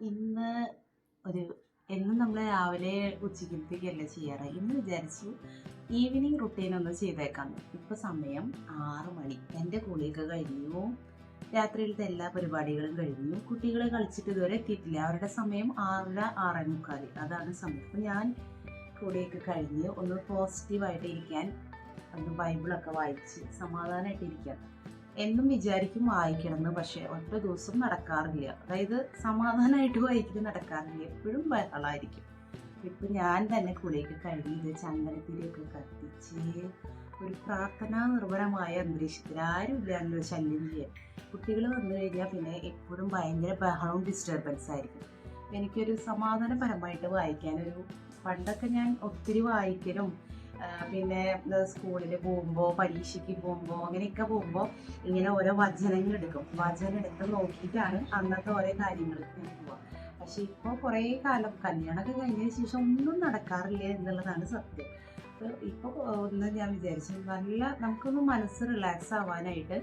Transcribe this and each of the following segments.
ഇന്ന് ഒരു എന്നും നമ്മൾ രാവിലെ ഉച്ചക്കത്തേക്കല്ല ചെയ്യാറ്? ഇന്ന് വിചാരിച്ചു ഈവനിങ് റുട്ടീൻ ഒന്ന് ചെയ്തേക്കാന്ന് ഇപ്പം സമയം ആറ് മണി. എന്റെ കുളിയൊക്കെ കഴിഞ്ഞു. രാത്രിയിലത്തെ എല്ലാ പരിപാടികളും കഴിഞ്ഞു. കുട്ടികളെ കളിച്ചിട്ട് ഇതുവരെ എത്തിയിട്ടില്ല. അവരുടെ സമയം ആറര ആറേ മുക്കാൽ അതാണ് സമയം. അപ്പം ഞാൻ കുളിയൊക്കെ കഴിഞ്ഞ് ഒന്ന് പോസിറ്റീവായിട്ട് ഇരിക്കാൻ ഒന്ന് ബൈബിളൊക്കെ വായിച്ച് സമാധാനമായിട്ട് ഇരിക്കാൻ എന്നും വിചാരിക്കും വായിക്കണമെന്ന് പക്ഷെ ഒറ്റ ദിവസം നടക്കാറില്ല. അതായത് സമാധാനമായിട്ട് വായിക്കൽ നടക്കാറില്ല. എപ്പോഴും ബഹളമായിരിക്കും ഇപ്പൊ ഞാൻ തന്നെ കുളിയൊക്കെ കഴിഞ്ഞ് ഇത് ചന്ദനത്തിരിയൊക്കെ കത്തിച്ച് ഒരു പ്രാർത്ഥനാ നിർഭരമായ അന്തരീക്ഷത്തിൽ ആരും ഇല്ലാണ്ടോ ശല്യം ചെയ്യാൻ. കുട്ടികൾ വന്നു കഴിഞ്ഞാൽ പിന്നെ എപ്പോഴും ഭയങ്കര ബഹളവും ഡിസ്റ്റർബൻസ് ആയിരിക്കും. എനിക്കൊരു സമാധാനപരമായിട്ട് വായിക്കാനൊരു പണ്ടൊക്കെ ഞാൻ ഒത്തിരി വായിക്കലും പിന്നെ സ്കൂളിൽ പോകുമ്പോൾ പരീക്ഷയ്ക്ക് പോകുമ്പോൾ അങ്ങനെയൊക്കെ പോകുമ്പോൾ ഇങ്ങനെ ഓരോ വചനങ്ങൾ എടുക്കും. വചനം എടുത്ത് നോക്കിയിട്ടാണ് അന്നത്തെ ഓരോ കാര്യങ്ങൾ പോവുക പക്ഷെ ഇപ്പോൾ കുറേ കാലം കല്യാണമൊക്കെ കഴിഞ്ഞതിന് ശേഷം ഒന്നും നടക്കാറില്ല എന്നുള്ളതാണ് സത്യം. ഇപ്പോൾ ഒന്ന് ഞാൻ വിചാരിച്ചു നല്ല നമുക്കൊന്ന് മനസ്സ് റിലാക്സ് ആവാനായിട്ട്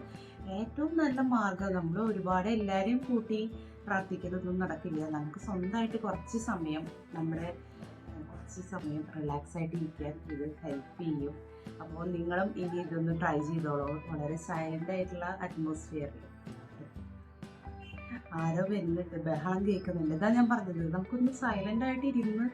ഏറ്റവും നല്ല മാർഗം നമ്മൾ ഒരുപാട് എല്ലാവരെയും കൂട്ടി പ്രാർത്ഥിക്കുന്നതൊന്നും നടക്കില്ല. നമുക്ക് സ്വന്തമായിട്ട് കുറച്ച് സമയം നമ്മുടെ കുറച്ച് സമയം റിലാക്സ് ആയിട്ട് ഇരിക്കാൻ ഇത് ഹെൽപ്പ് ചെയ്യും. അപ്പോൾ നിങ്ങളും ഇനി ഇതൊന്ന് ട്രൈ ചെയ്തോളൂ. വളരെ സൈലന്റ് ആയിട്ടുള്ള അറ്റ്മോസ്ഫിയറിൽ ആരോ വരുന്നുണ്ട്. ബഹളം കേൾക്കുന്നുണ്ട്. ഇതാ ഞാൻ പറഞ്ഞത്. നമുക്കൊന്ന് സൈലന്റ് ആയിട്ട് ഇരുന്ന്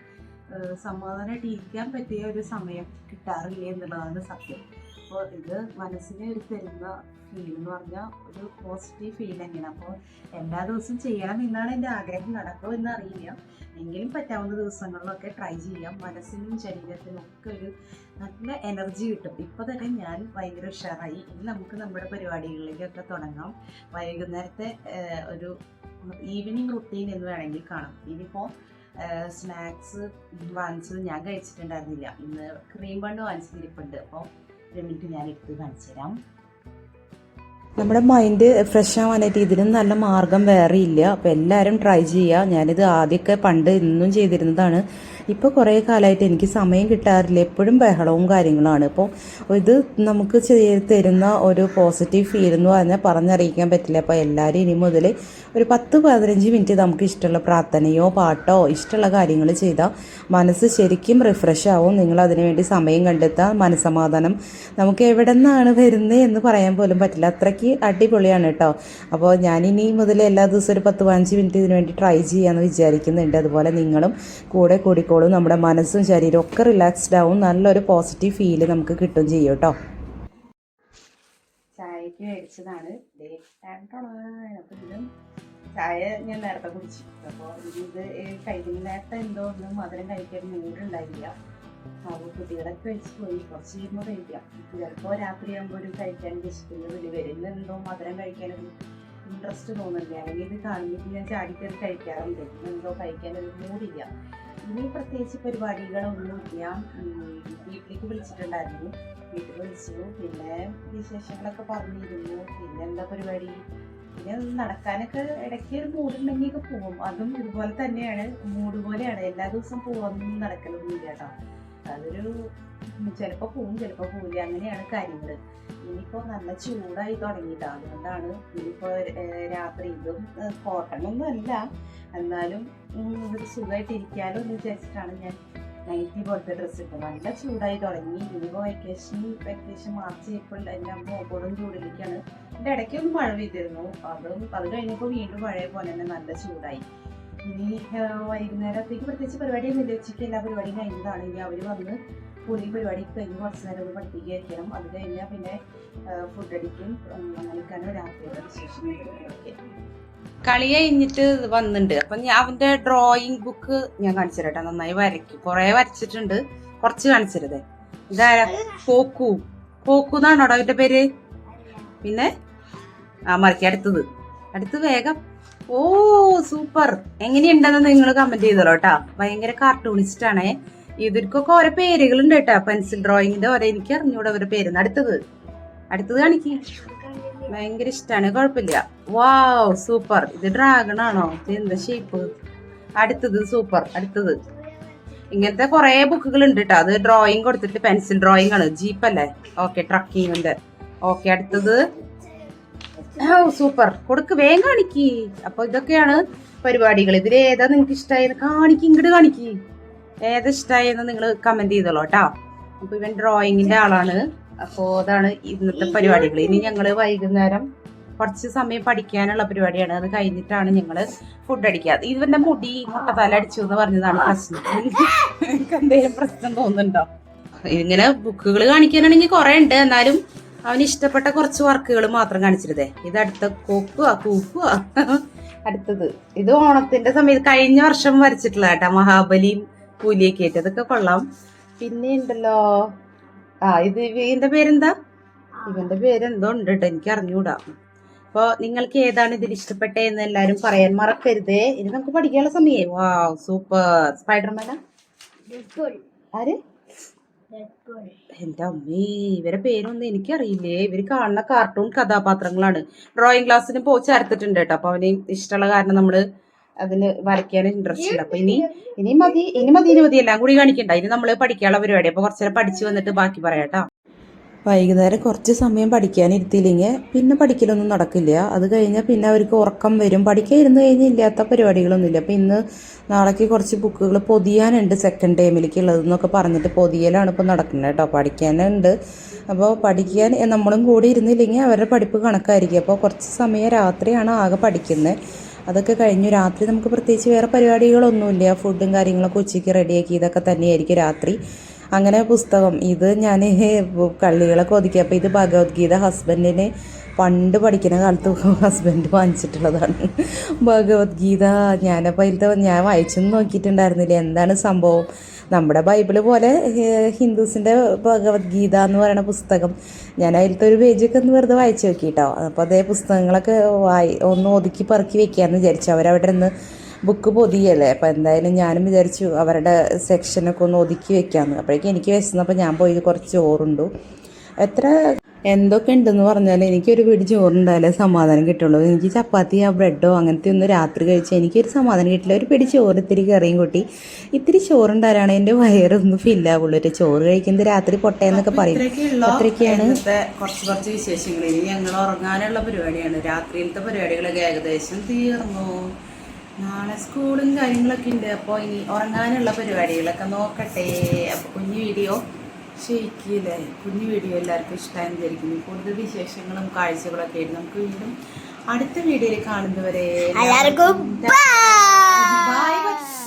സമാധാനമായിട്ട് ഇരിക്കാൻ പറ്റിയ ഒരു സമയം കിട്ടാറില്ല എന്നുള്ളതാണ് സത്യം. അപ്പോൾ ഇത് മനസ്സിനെ ഒരു തരുന്ന ഫീൽ എന്ന് പറഞ്ഞാൽ ഒരു പോസിറ്റീവ് ഫീൽ തന്നെയാണ്. അപ്പോൾ എല്ലാ ദിവസവും ചെയ്യണം എന്നാണ് എന്റെ ആഗ്രഹം. നടക്കുമോ എന്ന് അറിയില്ല എങ്കിലും പറ്റാവുന്ന ദിവസങ്ങളിലൊക്കെ ട്രൈ ചെയ്യാം. മനസ്സിനും ശരീരത്തിനും ഒക്കെ ഒരു നല്ല എനർജി കിട്ടും. ഇപ്പോൾ തന്നെ ഞാൻ ഭയങ്കര ഉഷാറായി. ഇനി നമുക്ക് നമ്മുടെ പരിപാടികളിലേക്കൊക്കെ തുടങ്ങാം. വൈകുന്നേരത്തെ ഒരു ഈവനിങ് റുട്ടീൻ എന്ന് വേണമെങ്കിൽ കാണാം. ഇനിയിപ്പോൾ സ്നാക്സ് വാങ്ങിച്ചത് ഞാൻ കഴിച്ചിട്ടുണ്ടായിരുന്നില്ല. ഇന്ന് ക്രീം ബണ്ണ് വാങ്ങിച്ചിരിപ്പുണ്ട്. അപ്പോൾ മിനിറ്റ് ഞാൻ എടുത്ത് കാണിച്ചു തരാം നമ്മുടെ മൈൻഡ് ഫ്രഷ് ആവാനായിട്ട് ഇതിനും നല്ല മാർഗം വേറെ ഇല്ല. അപ്പോൾ എല്ലാവരും ട്രൈ ചെയ്യുക ഞാനിത് ആദ്യമൊക്കെ പണ്ട് ഇന്നും ചെയ്തിരുന്നതാണ്. ഇപ്പോൾ കുറേ കാലമായിട്ട് എനിക്ക് സമയം കിട്ടാറില്ല. എപ്പോഴും ബഹളവും കാര്യങ്ങളാണ് അപ്പോൾ ഇത് നമുക്ക് തരുന്ന ഒരു പോസിറ്റീവ് ഫീൽ എന്ന് പറഞ്ഞാൽ പറഞ്ഞറിയിക്കാൻ പറ്റില്ല. അപ്പോൾ എല്ലാവരും ഇനി മുതൽ ഒരു പത്ത് പതിനഞ്ച് മിനിറ്റ് നമുക്ക് ഇഷ്ടമുള്ള പ്രാർത്ഥനയോ പാട്ടോ ഇഷ്ടമുള്ള കാര്യങ്ങൾ ചെയ്താൽ മനസ്സ് ശരിക്കും റിഫ്രഷ് ആവും. നിങ്ങൾ അതിനുവേണ്ടി സമയം കണ്ടെത്താൻ മനസ്സമാധാനം നമുക്ക് എവിടെ നിന്നാണ് വരുന്നത് എന്ന് പറയാൻ പോലും പറ്റില്ല. അത്രയ്ക്ക് അടിപൊളിയാണ് കേട്ടോ അപ്പോൾ ഞാൻ ഇനി മുതൽ എല്ലാ ദിവസവും ഒരു പത്ത് പതിനഞ്ച് മിനിറ്റ് ഇതിനുവേണ്ടി ട്രൈ ചെയ്യാമെന്ന് വിചാരിക്കുന്നുണ്ട്. അതുപോലെ നിങ്ങളും കൂടെ കൂടിക്കോളും നമ്മുടെ മനസ്സും ശരീരവും ഒക്കെ റിലാക്സ്ഡ് ആവും. നല്ലൊരു പോസിറ്റീവ് ഫീൽ നമുക്ക് കിട്ടും ചെയ്യും കേട്ടോ. ചായക്ക് മേടിച്ചതാണ് ഇതും ചായ ഞാൻ നേരത്തെ കുടിച്ചു. അപ്പോൾ ഇത് കഴിക്കുന്ന നേരത്തെ എന്തോ ഒന്നും മധുരം കഴിക്കാൻ മൂടുണ്ടായില്ല. അപ്പോൾ കുട്ടികളൊക്കെ കഴിച്ച് പോയി. കുറച്ച് കഴിയുമ്പോൾ കഴിക്കാം. ചിലപ്പോൾ രാത്രിയാകുമ്പോൾ ഒരു കഴിക്കാൻ വിശക്കുന്നത് വരുന്ന എന്തോ മധുരം കഴിക്കാനൊരു ഇൻട്രസ്റ്റ് തോന്നുന്നില്ല. അല്ലെങ്കിൽ ഇത് കാണുമ്പോൾ ഞാൻ ചാടിക്കറി കഴിക്കാറുണ്ട്. എന്തോ കഴിക്കാനൊരു മൂടില്ല ഇനി പ്രത്യേകിച്ച് പരിപാടികളൊന്നുമില്ല വീട്ടിലേക്ക് വിളിച്ചിട്ടുണ്ടായിരുന്നു. വീട്ടിൽ വിളിച്ചു. പിന്നെ വിശേഷങ്ങളൊക്കെ പറഞ്ഞിരുന്നു. പിന്നെ എന്താ പരിപാടി? പിന്നെ നടക്കാനൊക്കെ ഇടയ്ക്ക് ഒരു മൂടുണ്ടെങ്കിൽ ഒക്കെ പോകും. അതും ഇതുപോലെ തന്നെയാണ്. മൂട് പോലെയാണ്. എല്ലാ ദിവസവും പോകാനൊന്നും നടക്കലൊന്നും ഇല്ല കേട്ടോ. അതൊരു ചിലപ്പോൾ പോവും ചിലപ്പോൾ പോവില്ല. അങ്ങനെയാണ് കാര്യങ്ങൾ ഇനിയിപ്പോൾ നല്ല ചൂടായി തുടങ്ങിയിട്ടാണ് അതുകൊണ്ടാണ് ഇനിയിപ്പോൾ രാത്രി ഇതും കോട്ടൺ അല്ല എന്നാലും ഒരു സുഖമായിട്ട് ഇരിക്കാലോ എന്ന് വിചാരിച്ചിട്ടാണ് ഞാൻ നൈറ്റി പോലത്തെ ഡ്രസ്സ് ഇട്ടത്. നല്ല ചൂടായി തുടങ്ങി. ഇനിയിപ്പോൾ വെക്കേഷൻ വെക്കേഷൻ മാർച്ച് ഏപ്രിൽ എന്റെ അമ്മ കൊടും ചൂടിലേക്കാണ് എന്റെ ഇടയ്ക്ക് ഒന്ന് മഴ പെയ്തിരുന്നു. അതും അത് കഴിഞ്ഞപ്പോൾ വീണ്ടും മഴയെ പോലെ തന്നെ നല്ല ചൂടായി. ഇനി വൈകുന്നേരത്തേക്ക് പ്രത്യേകിച്ച് പരിപാടിയൊന്നുമില്ല. ഉച്ചയ്ക്ക് എല്ലാ പരിപാടിയും കഴിഞ്ഞതാണ്. ഇനി അവർ വന്ന് പുളി പരിപാടി കഴിഞ്ഞ് കുറച്ച് നേരം ഒന്ന് പഠിപ്പിക്കുകയായിരിക്കണം. അത് കഴിഞ്ഞാൽ പിന്നെ ഫുഡ് അടിക്കും. അങ്ങനെയൊക്കെയാണ് രാത്രിയുടെ വിശേഷങ്ങളൊക്കെ കളി കഴിഞ്ഞിട്ട് വന്നിട്ടുണ്ട് അപ്പൊ അവന്റെ ഡ്രോയിങ് ബുക്ക് ഞാൻ കാണിച്ചു നന്നായി വരയ്ക്കും. കുറെ വരച്ചിട്ടുണ്ട്. കുറച്ച് കാണിച്ചു ഇതാ പോക്കു. കോക്കു എന്നാണോടോ അവന്റെ പേര്? പിന്നെ? ആ മറിക്ക അടുത്തത്. അടുത്ത് വേഗം. ഓ സൂപ്പർ. എങ്ങനെയുണ്ടെന്ന് നിങ്ങൾ കമന്റ് ചെയ്തോളൂ കേട്ടാ. ഭയങ്കര കാർട്ടൂണിസ്റ്റ് ആണേ. ഇവർക്കൊക്കെ ഓരോ പേരുകളുണ്ട് കേട്ടാ. പെൻസിൽ ഡ്രോയിങ്ങിന്റെ ഓരോ. എനിക്ക് അറിഞ്ഞൂടെ അവരുടെ പേര്. അടുത്തത്. അടുത്തത് കാണിക്ക്. ഭയങ്കര ഇഷ്ടമാണ് കുഴപ്പമില്ല. വാവ് സൂപ്പർ ഇത് ഡ്രാഗൺ ആണോ? എന്താ ഷേപ്പ് അടുത്തത് സൂപ്പർ അടുത്തത്. ഇങ്ങനത്തെ കുറെ ബുക്കുകൾ ഉണ്ട് കേട്ടോ അത് ഡ്രോയിങ് കൊടുത്തിട്ട് പെൻസിൽ ഡ്രോയിങ് ആണ്. ജീപ്പ് അല്ലേ? ഓക്കെ ട്രക്കിങ്ങിന്റെ ഓക്കെ അടുത്തത്. ഓ സൂപ്പർ കൊടുക്ക് വേഗം കാണിക്ക്. അപ്പൊ ഇതൊക്കെയാണ് പരിപാടികൾ. ഇതിൽ ഏതാ നിങ്ങൾക്ക് ഇഷ്ടമായത് കാണിക്ക് ഇങ്ങോട്ട് കാണിക്ക്. ഏതാ ഇഷ്ടമായെന്ന് നിങ്ങൾ കമന്റ് ചെയ്തോളൂ കേട്ടോ അപ്പൊ ഇവൻ ഡ്രോയിങ്ങിന്റെ ആളാണ്. അപ്പോ അതാണ് ഇന്നത്തെ പരിപാടികൾ. ഇനി ഞങ്ങൾ വൈകുന്നേരം കുറച്ച് സമയം പഠിക്കാനുള്ള പരിപാടിയാണ്. അത് കഴിഞ്ഞിട്ടാണ് ഞങ്ങൾ ഫുഡ് അടിക്കാത്തത് ഇവന്റെ മുടി മുട്ടത്തല അടിച്ചു എന്ന് പറഞ്ഞതാണ് പ്രശ്നം. എനിക്ക് എന്തെങ്കിലും പ്രശ്നം തോന്നുന്നുണ്ടോ? ഇങ്ങനെ ബുക്കുകൾ കാണിക്കാനാണെങ്കിൽ കുറെ ഉണ്ട്. എന്നാലും അവന് ഇഷ്ടപ്പെട്ട കുറച്ച് വർക്കുകൾ മാത്രം കാണിച്ചിരുതേ ഇത് അടുത്ത കൊക്കുക കൂക്കുക അടുത്തത്. ഇത് ഓണത്തിന്റെ സമയത്ത് കഴിഞ്ഞ വർഷം വരച്ചിട്ടുള്ള കേട്ടോ. മഹാബലിയും കൂലിയൊക്കെ ആയിട്ട്. അതൊക്കെ കൊള്ളാം. പിന്നെ ഉണ്ടല്ലോ. ആ ഇത് ഇവന്റെ പേരെന്താ? ഇവന്റെ പേരെന്തോ ഉണ്ട് കേട്ടോ. എനിക്ക് അറിഞ്ഞൂടാ. അപ്പൊ നിങ്ങൾക്ക് ഏതാണ് ഇതിൽ ഇഷ്ടപ്പെട്ടതെന്ന് എല്ലാരും പറയാൻ മറക്കരുത്. ഇനി നമുക്ക് പഠിക്കാനുള്ള സമയേ വാ സൂപ്പർ സ്പൈഡർമാനാ ആര്? എന്റെ അമ്മേ ഇവരെ പേരൊന്നും എനിക്കറിയില്ലേ. ഇവർ കാണുന്ന കാർട്ടൂൺ കഥാപാത്രങ്ങളാണ്. ഡ്രോയിങ് ക്ലാസ്സിന് പോയി ചേർത്തിട്ടുണ്ട് കേട്ടോ. അപ്പൊ അവന് ഇഷ്ടമുള്ള കാരണം നമ്മൾ അതിന് വരയ്ക്കാൻ ഇൻട്രസ്റ്റ് ഉണ്ട്. അപ്പൊ ഇനി ഇനി മതി ഇനി മതി ഇനി മതി. എല്ലാം കൂടി കാണിക്കണ്ട. ഇനി നമ്മൾ പഠിക്കാനുള്ള പരിപാടി. അപ്പൊ കുറച്ചേരം പഠിച്ചു വന്നിട്ട് ബാക്കി പറയാട്ടോ വൈകുന്നേരം കുറച്ച് സമയം പഠിക്കാനിരുത്തിയില്ലെങ്കിൽ പിന്നെ പഠിക്കലൊന്നും നടക്കില്ല. അത് കഴിഞ്ഞാൽ പിന്നെ അവർക്ക് ഉറക്കം വരും. പഠിക്കാൻ ഇരുന്ന് കഴിഞ്ഞ് ഇല്ലാത്ത പരിപാടികളൊന്നുമില്ല. അപ്പം ഇന്ന് നാളേക്ക് കുറച്ച് ബുക്കുകൾ പൊതിയാനുണ്ട് സെക്കൻഡ് ടൈമിലേക്ക് ഉള്ളതെന്നൊക്കെ പറഞ്ഞിട്ട് പൊതിയലാണ് ഇപ്പോൾ നടക്കുന്നത് കേട്ടോ. പഠിക്കാനുണ്ട്. അപ്പോൾ പഠിക്കാൻ നമ്മളും കൂടി ഇരുന്നില്ലെങ്കിൽ അവരുടെ പഠിപ്പ് കണക്കായിരിക്കും. അപ്പോൾ കുറച്ച് സമയം രാത്രിയാണ് ആകെ പഠിക്കുന്നത്. അതൊക്കെ കഴിഞ്ഞു. രാത്രി നമുക്ക് പ്രത്യേകിച്ച് വേറെ പരിപാടികളൊന്നുമില്ല. ഫുഡും കാര്യങ്ങളൊക്കെ ഉച്ചയ്ക്ക് റെഡിയാക്കി ഇതൊക്കെ തന്നെയായിരിക്കും രാത്രി. അങ്ങനെ പുസ്തകം ഇത് ഞാൻ കള്ളികളൊക്കെ ഒതുക്കി അപ്പോൾ ഇത് ഭഗവത്ഗീത ഹസ്ബൻഡിന് പണ്ട് പഠിക്കുന്ന കാലത്ത് ഹസ്ബൻഡ് വാങ്ങിച്ചിട്ടുള്ളതാണ്. ഭഗവത്ഗീത ഞാനപ്പോൾ അതിലത്തെ ഞാൻ വായിച്ചൊന്നും നോക്കിയിട്ടുണ്ടായിരുന്നില്ല. എന്താണ് സംഭവം? നമ്മുടെ ബൈബിൾ പോലെ ഹിന്ദുസിന്റെ ഭഗവത്ഗീത എന്ന് പറയുന്ന പുസ്തകം ഞാൻ അതിലത്തെ ഒരു പേജൊക്കെ ഒന്ന് വെറുതെ വായിച്ചു നോക്കിയിട്ടോ അപ്പോൾ അതേ പുസ്തകങ്ങളൊക്കെ വായി ഒന്ന് ഒതുക്കി പറക്കി വെക്കാമെന്ന് വിചാരിച്ചു. അവരവിടെ നിന്ന് ബുക്ക് പൊതിയല്ലേ? അപ്പോൾ എന്തായാലും ഞാനും വിചാരിച്ചു അവരുടെ സെക്ഷനൊക്കെ ഒന്ന് ഒതുക്കി വെക്കാമെന്ന് അപ്പോഴേക്കും എനിക്ക് വിശന്നപ്പോൾ ഞാൻ പോയി കുറച്ച് ചോറുണ്ടു. എത്ര എന്തൊക്കെ ഉണ്ടെന്ന് പറഞ്ഞാൽ എനിക്കൊരു പിടി ചോറുണ്ടായാലേ സമാധാനം കിട്ടുള്ളൂ. എനിക്ക് ചപ്പാത്തിയോ ബ്രെഡോ അങ്ങനത്തെ ഒന്നും രാത്രി കഴിച്ചാൽ എനിക്കൊരു സമാധാനം കിട്ടില്ല. ഒരു പിടി ചോറ് ഇത്തിരി കറിയും കൂട്ടി. ഇത്തിരി ചോറുണ്ടായാലാണ് എന്റെ വയറൊന്ന് ഫില്ലാവുള്ളൂ ഒരു ചോറ് കഴിക്കുന്നത് രാത്രി പൊട്ടയെന്നൊക്കെ പറയും. അത്രയൊക്കെയാണ് കുറച്ച് കുറച്ച് വിശേഷങ്ങൾ. ഇനി ഞങ്ങൾ ഉറങ്ങാനുള്ള പരിപാടിയാണ്. രാത്രിയിലത്തെ പരിപാടികളൊക്കെ ഏകദേശം തീർന്നു. നാളെ സ്കൂളും കാര്യങ്ങളൊക്കെ ഉണ്ട്. അപ്പോൾ ഇനി ഉറങ്ങാനുള്ള പരിപാടികളൊക്കെ നോക്കട്ടെ. അപ്പോൾ കുഞ്ഞു വീഡിയോ ക്ഷയിക്കില്ലേ കുഞ്ഞു വീഡിയോ എല്ലാവർക്കും ഇഷ്ടമായി വിചാരിക്കുന്നു. കൂടുതൽ വിശേഷങ്ങളും കാഴ്ചകളൊക്കെ ആയിട്ട് നമുക്ക് വീണ്ടും അടുത്ത വീഡിയോയിൽ കാണുന്നവരെ എല്ലാവർക്കും ബൈ ബൈ